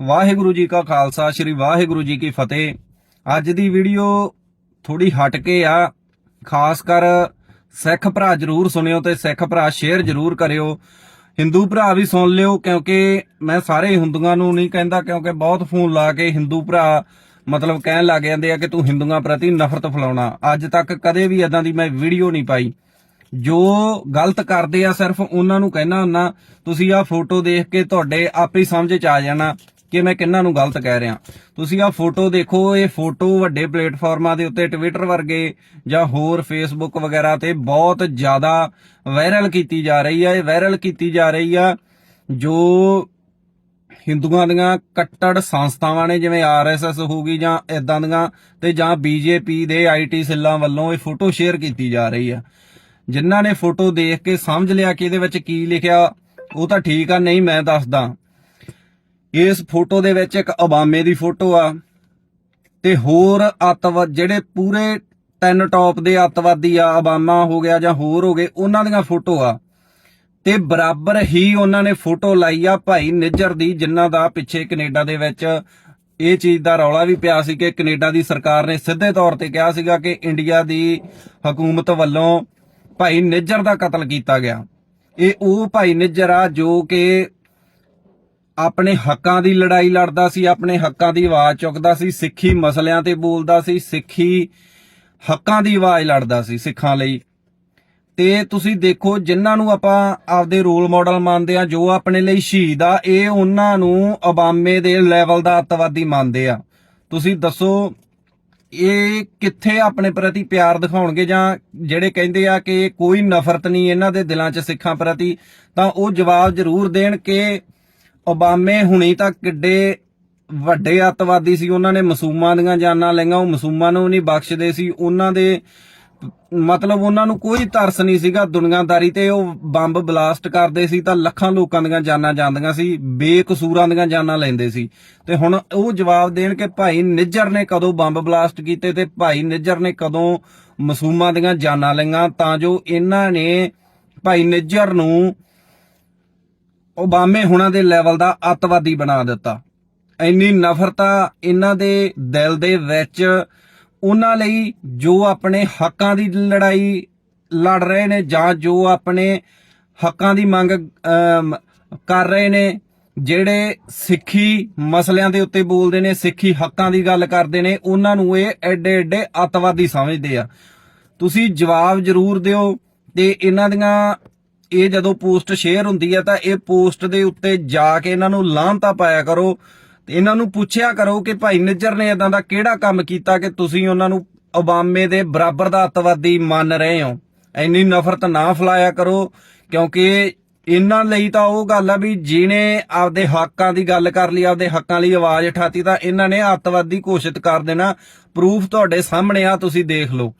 ਵਾਹਿਗੁਰੂ ਜੀ ਕਾ ਖਾਲਸਾ, ਸ੍ਰੀ ਵਾਹਿਗੁਰੂ ਜੀ ਕੀ ਫਤਿਹ। ਅੱਜ ਦੀ ਵੀਡੀਓ ਥੋੜੀ ਹਟ ਕੇ ਆ। ਖਾਸ ਕਰ ਸਿੱਖ ਭਰਾ ਜਰੂਰ ਸੁਣਿਓ ਤੇ ਸਿੱਖ ਭਰਾ ਸ਼ੇਅਰ ਜਰੂਰ ਕਰਿਓ। ਹਿੰਦੂ ਭਰਾ ਵੀ ਸੁਣ ਲਿਓ, ਕਿਉਂਕਿ ਮੈਂ ਸਾਰੇ ਹਿੰਦੂਆਂ ਨੂੰ ਨਹੀਂ ਕਹਿੰਦਾ, ਕਿਉਂਕਿ ਬਹੁਤ ਫੋਨ ਲਾ ਕੇ ਹਿੰਦੂ ਭਰਾ ਮਤਲਬ ਕਹਿਣ ਲੱਗ ਜਾਂਦੇ ਆ ਕਿ ਤੂੰ ਹਿੰਦੂਆਂ ਪ੍ਰਤੀ ਨਫ਼ਰਤ ਫਲਾਉਣਾ। ਅੱਜ ਤੱਕ ਕਦੇ ਵੀ ਇਦਾਂ ਦੀ ਮੈਂ ਵੀਡੀਓ ਨਹੀਂ ਪਾਈ। ਜੋ ਗਲਤ ਕਰਦੇ ਆ, ਸਿਰਫ ਉਹਨਾਂ ਨੂੰ ਕਹਿਣਾ ਹੁੰਨਾ ਤੁਸੀਂ ਆ ਫੋਟੋ ਦੇਖ ਕੇ ਤੁਹਾਡੇ ਆਪੇ ਹੀ ਸਮਝ ਚ ਆ ਜਾਣਾ। ਕਿ ਮੈਂ ਕਿੰਨਾਂ ਨੂੰ ਗਲਤ ਕਹਿ ਰਿਹਾ। ਤੁਸੀਂ ਆ ਫੋਟੋ ਦੇਖੋ, ਇਹ ਫੋਟੋ ਵੱਡੇ ਪਲੇਟਫਾਰਮਾਂ ਦੇ ਉੱਤੇ ਟਵਿੱਟਰ ਵਰਗੇ ਜਾਂ ਹੋਰ ਫੇਸਬੁੱਕ ਵਗੈਰਾ ਤੇ ਬਹੁਤ ਜ਼ਿਆਦਾ ਵਾਇਰਲ ਕੀਤੀ ਜਾ ਰਹੀ ਆ। ਇਹ ਵਾਇਰਲ ਕੀਤੀ ਜਾ ਰਹੀ ਆ ਜੋ ਹਿੰਦੂਆਂ ਦੀਆਂ ਕੱਟੜ ਸੰਸਥਾਵਾਂ ਨੇ, ਜਿਵੇਂ ਆਰਐਸਐਸ ਹੋਊਗੀ ਜਾਂ ਇਦਾਂ ਦੀਆਂ ਤੇ ਜਾਂ ਬੀਜੇਪੀ ਦੇ ਆਈਟੀ ਸੈੱਲਾਂ ਵੱਲੋਂ ਇਹ ਫੋਟੋ ਸ਼ੇਅਰ ਕੀਤੀ ਜਾ ਰਹੀ ਆ। ਜਿਨ੍ਹਾਂ ਨੇ ਫੋਟੋ ਦੇਖ ਕੇ ਸਮਝ ਲਿਆ ਕਿ ਇਹਦੇ ਵਿੱਚ ਕੀ ਲਿਖਿਆ, ਉਹ ਤਾਂ ਠੀਕ ਆ, ਨਹੀਂ ਮੈਂ ਦੱਸਦਾ। ਇਸ ਫੋਟੋ ਦੇ ਵਿੱਚ ਇੱਕ ਅਬਾਮੇ ਦੀ ਫੋਟੋ ਆ। ਤੇ ਹੋਰ ਅੱਤਵਾਦ, ਜਿਹੜੇ ਪੂਰੇ ਤਿੰਨ ਟੌਪ ਦੇ ਅੱਤਵਾਦੀ ਆ ਅਬਾਮਾ ਹੋ ਗਿਆ ਜਾਂ ਹੋਰ ਹੋ ਗਏ, ਉਹਨਾਂ ਦੀਆਂ ਫੋਟੋ ਆ। ਤੇ ਬਰਾਬਰ ਹੀ ਉਹਨਾਂ ਨੇ ਫੋਟੋ ਲਾਈ ਆ ਭਾਈ ਨਿੱਜਰ ਦੀ, ਜਿਨ੍ਹਾਂ ਦਾ ਪਿੱਛੇ ਕੈਨੇਡਾ ਦੇ ਵਿੱਚ ਇਹ ਚੀਜ਼ ਦਾ ਰੌਲਾ ਵੀ ਪਿਆ ਸੀ ਕਿ ਕੈਨੇਡਾ ਦੀ ਸਰਕਾਰ ਨੇ ਸਿੱਧੇ ਤੌਰ ਤੇ ਕਿਹਾ ਸੀਗਾ ਕਿ ਇੰਡੀਆ ਦੀ ਹਕੂਮਤ ਵੱਲੋਂ ਭਾਈ ਨਿੱਜਰ ਦਾ ਕਤਲ ਕੀਤਾ ਗਿਆ। ਇਹ ਉਹ ਭਾਈ ਨਿੱਜਰ ਆ ਜੋ ਕਿ ਆਪਣੇ ਹੱਕਾਂ ਦੀ ਲੜਾਈ ਲੜਦਾ ਸੀ, ਆਪਣੇ ਹੱਕਾਂ ਦੀ ਆਵਾਜ਼ ਚੁੱਕਦਾ ਸੀ, ਸਿੱਖੀ ਮਸਲਿਆਂ ਤੇ ਬੋਲਦਾ ਸੀ, ਸਿੱਖੀ ਹੱਕਾਂ ਦੀ ਆਵਾਜ਼ ਲੜਦਾ ਸੀ ਸਿੱਖਾਂ ਲਈ। ਤੇ ਤੁਸੀਂ ਦੇਖੋ, ਜਿਨ੍ਹਾਂ ਨੂੰ ਆਪਾਂ ਆਪਦੇ ਰੋਲ ਮਾਡਲ ਮੰਨਦੇ ਆ ਜੋ ਆਪਣੇ ਲਈ ਸ਼ਹੀਦ ਆ, ਇਹ ਉਹਨਾਂ ਨੂੰ ਅਬਾਮੇ ਦੇ ਲੈਵਲ ਦਾ ਅੱਤਵਾਦੀ ਮੰਨਦੇ ਆ। ਤੁਸੀਂ ਦੱਸੋ, ਇਹ ਕਿੱਥੇ ਆਪਣੇ ਪ੍ਰਤੀ ਪਿਆਰ ਦਿਖਾਉਣਗੇ ਜਾਂ ਜਿਹੜੇ ਕਹਿੰਦੇ ਆ ਕਿ ਕੋਈ ਨਫ਼ਰਤ ਨਹੀਂ, ਇਹਨਾਂ ਦੇ ਦਿਲਾਂ 'ਚ ਸਿੱਖਾਂ ਪ੍ਰਤੀ, ਤਾਂ ਉਹ ਜਵਾਬ ਜ਼ਰੂਰ ਦੇਣ ਕਿ ਓਬਾਮੇ ਹੁਣੀ ਤਾਂ ਕਿੱਡੇ ਵੱਡੇ ਅੱਤਵਾਦੀ ਸੀ, ਉਹਨਾਂ ਨੇ ਮਾਸੂਮਾਂ ਦੀਆਂ ਜਾਨਾਂ ਲਈਆਂ, ਉਹ ਮਾਸੂਮਾਂ ਨੂੰ ਨਹੀਂ ਬਖਸ਼ਦੇ ਸੀ, ਉਹਨਾਂ ਦੇ ਮਤਲਬ ਉਹਨਾਂ ਨੂੰ ਕੋਈ ਤਰਸ ਨਹੀਂ ਸੀਗਾ ਦੁਨੀਆਦਾਰੀ ਤੇ, ਉਹ ਬੰਬ ਬਲਾਸਟ ਕਰਦੇ ਸੀ ਤਾਂ ਲੱਖਾਂ ਲੋਕਾਂ ਦੀਆਂ ਜਾਨਾਂ ਜਾਂਦੀਆਂ ਸੀ, ਬੇਕਸੂਰਾਂ ਦੀਆਂ ਜਾਨਾਂ ਲੈਂਦੇ ਸੀ। ਤੇ ਹੁਣ ਉਹ ਜਵਾਬ ਦੇਣ ਕਿ ਭਾਈ ਨਿੱਜਰ ਨੇ ਕਦੋਂ ਬੰਬ ਬਲਾਸਟ ਕੀਤੇ ਤੇ ਭਾਈ ਨਿੱਜਰ ਨੇ ਕਦੋਂ ਮਸੂਮਾਂ ਦੀਆਂ ਜਾਨਾਂ ਲਈਆਂ, ਤਾਂ ਜੋ ਇਹਨਾਂ ਨੇ ਭਾਈ ਨਿੱਜਰ ਨੂੰ ਓਬਾਮੇ ਹੁਣਾਂ ਦੇ ਲੈਵਲ ਦਾ ਅੱਤਵਾਦੀ ਬਣਾ ਦਿੱਤਾ। ਇੰਨੀ ਨਫ਼ਰਤ ਇਹਨਾਂ ਦੇ ਦਿਲ ਦੇ ਵਿੱਚ ਉਹਨਾਂ ਲਈ ਜੋ ਆਪਣੇ ਹੱਕਾਂ ਦੀ ਲੜਾਈ ਲੜ ਰਹੇ ਨੇ ਜਾਂ ਜੋ ਆਪਣੇ ਹੱਕਾਂ ਦੀ ਮੰਗ ਕਰ ਰਹੇ ਨੇ, ਜਿਹੜੇ ਸਿੱਖੀ ਮਸਲਿਆਂ ਦੇ ਉੱਤੇ ਬੋਲਦੇ ਨੇ, ਸਿੱਖੀ ਹੱਕਾਂ ਦੀ ਗੱਲ ਕਰਦੇ ਨੇ ਉਹਨਾਂ ਨੂੰ ਇਹ ਐਡੇ ਐਡੇ ਅੱਤਵਾਦੀ ਸਮਝਦੇ ਆ। ਤੁਸੀਂ ਜਵਾਬ ਜ਼ਰੂਰ ਦਿਓ ਤੇ ਇਹਨਾਂ ਦੀਆਂ ਇਹ ਜਦੋਂ ਪੋਸਟ ਸ਼ੇਅਰ ਹੁੰਦੀ ਹੈ ਤਾਂ ਇਹ ਪੋਸਟ ਦੇ ਉੱਤੇ ਜਾ ਕੇ ਇਹਨਾਂ ਨੂੰ ਲਾਂਭਤਾ ਪਾਇਆ ਕਰੋ ਇਹਨਾਂ ਨੂੰ ਪੁੱਛਿਆ ਕਰੋ ਕਿ ਭਾਈ ਨਿੱਜਰ ਨੇ ਇਦਾਂ ਦਾ ਕਿਹੜਾ ਕੰਮ ਕੀਤਾ ਕਿ ਤੁਸੀਂ ਉਹਨਾਂ ਨੂੰ ਓਬਾਮੇ ਦੇ ਬਰਾਬਰ ਦਾ ਅੱਤਵਾਦੀ ਮੰਨ ਰਹੇ ਹੋ? ਇੰਨੀ ਨਫ਼ਰਤ ਨਾ ਫਲਾਇਆ ਕਰੋ, ਕਿਉਂਕਿ ਇਹਨਾਂ ਲਈ ਤਾਂ ਉਹ ਗੱਲ ਆ ਵੀ ਜਿਹਨੇ ਆਪਦੇ ਹੱਕਾਂ ਦੀ ਗੱਲ ਕਰ ਲਈ, ਆਪਦੇ ਹੱਕਾਂ ਲਈ ਆਵਾਜ਼ ਉਠਾਤੀ ਤਾਂ ਇਹਨਾਂ ਨੇ ਅੱਤਵਾਦੀ ਘੋਸ਼ਿਤ ਕਰ ਦੇਣਾ। ਪ੍ਰੂਫ ਤੁਹਾਡੇ ਸਾਹਮਣੇ ਆ, ਤੁਸੀਂ ਦੇਖ ਲਓ।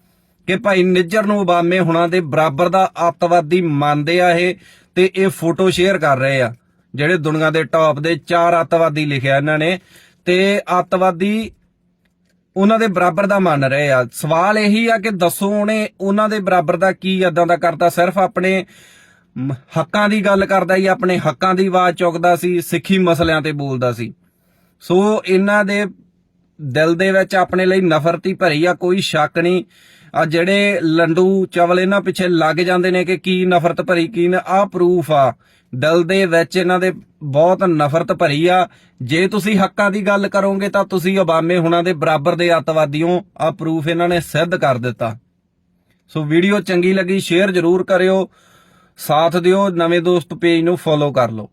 ਕਿ ਭਾਈ ਨਿੱਜਰ ਨੂੰ ਓਬਾਮੇ ਹੁਣਾਂ ਦੇ ਬਰਾਬਰ ਦਾ ਅੱਤਵਾਦੀ ਮੰਨਦੇ ਆ ਇਹ ਤੇ ਇਹ ਫੋਟੋ ਸ਼ੇਅਰ ਕਰ ਰਹੇ ਆ, ਜਿਹੜੇ ਦੁਨੀਆ ਦੇ ਟੌਪ ਦੇ ਚਾਰ ਅੱਤਵਾਦੀ ਲਿਖਿਆ ਇਹਨਾਂ ਨੇ ਤੇ ਅੱਤਵਾਦੀ ਉਹਨਾਂ ਦੇ ਬਰਾਬਰ ਦਾ ਮੰਨ ਰਹੇ ਆ। ਸਵਾਲ ਇਹੀ ਆ ਕਿ ਦੱਸੋ ਉਹਨੇ ਉਹਨਾਂ ਦੇ ਬਰਾਬਰ ਦਾ ਕੀ ਇਦਾਂ ਦਾ ਕਰਦਾ ਸਿਰਫ ਆਪਣੇ ਹੱਕਾਂ ਦੀ ਗੱਲ ਕਰਦਾ ਹੀ ਆਪਣੇ ਹੱਕਾਂ ਦੀ ਆਵਾਜ਼ ਚੁੱਕਦਾ ਸੀ, ਸਿੱਖੀ ਮਸਲਿਆਂ ਤੇ ਬੋਲਦਾ ਸੀ। ਸੋ ਇਹਨਾਂ ਦੇ ਦਿਲ ਦੇ ਵਿੱਚ ਆਪਣੇ ਲਈ ਨਫ਼ਰਤ ਹੀ ਭਰੀ ਆ, ਕੋਈ ਸ਼ੱਕ ਨਹੀਂ। ਆ ਜਿਹੜੇ ਲੰਡੂ ਚਵਲ ਇਹਨਾਂ ਪਿੱਛੇ ਲੱਗ ਜਾਂਦੇ ਨੇ ਕਿ ਕੀ ਨਫ਼ਰਤ ਭਰੀ, ਕੀ ਨਾ ਆ ਪ੍ਰੂਫ ਆ। ਦਿਲ ਦੇ ਵਿੱਚ ਇਹਨਾਂ ਦੇ ਬਹੁਤ ਨਫ਼ਰਤ ਭਰੀ ਆ। ਜੇ ਤੁਸੀਂ ਹੱਕਾਂ ਦੀ ਗੱਲ ਕਰੋਗੇ ਤਾਂ ਤੁਸੀਂ ਓਬਾਮੇ ਹੁਣਾਂ ਦੇ ਬਰਾਬਰ ਦੇ ਅੱਤਵਾਦੀਓ ਆ ਪ੍ਰੂਫ ਇਹਨਾਂ ਨੇ ਸਿੱਧ ਕਰ ਦਿੱਤਾ। ਸੋ ਵੀਡੀਓ ਚੰਗੀ ਲੱਗੀ, ਸ਼ੇਅਰ ਜ਼ਰੂਰ ਕਰਿਓ। ਸਾਥ ਦਿਓ, ਨਵੇਂ ਦੋਸਤ ਪੇਜ ਨੂੰ ਫੋਲੋ ਕਰ ਲਓ।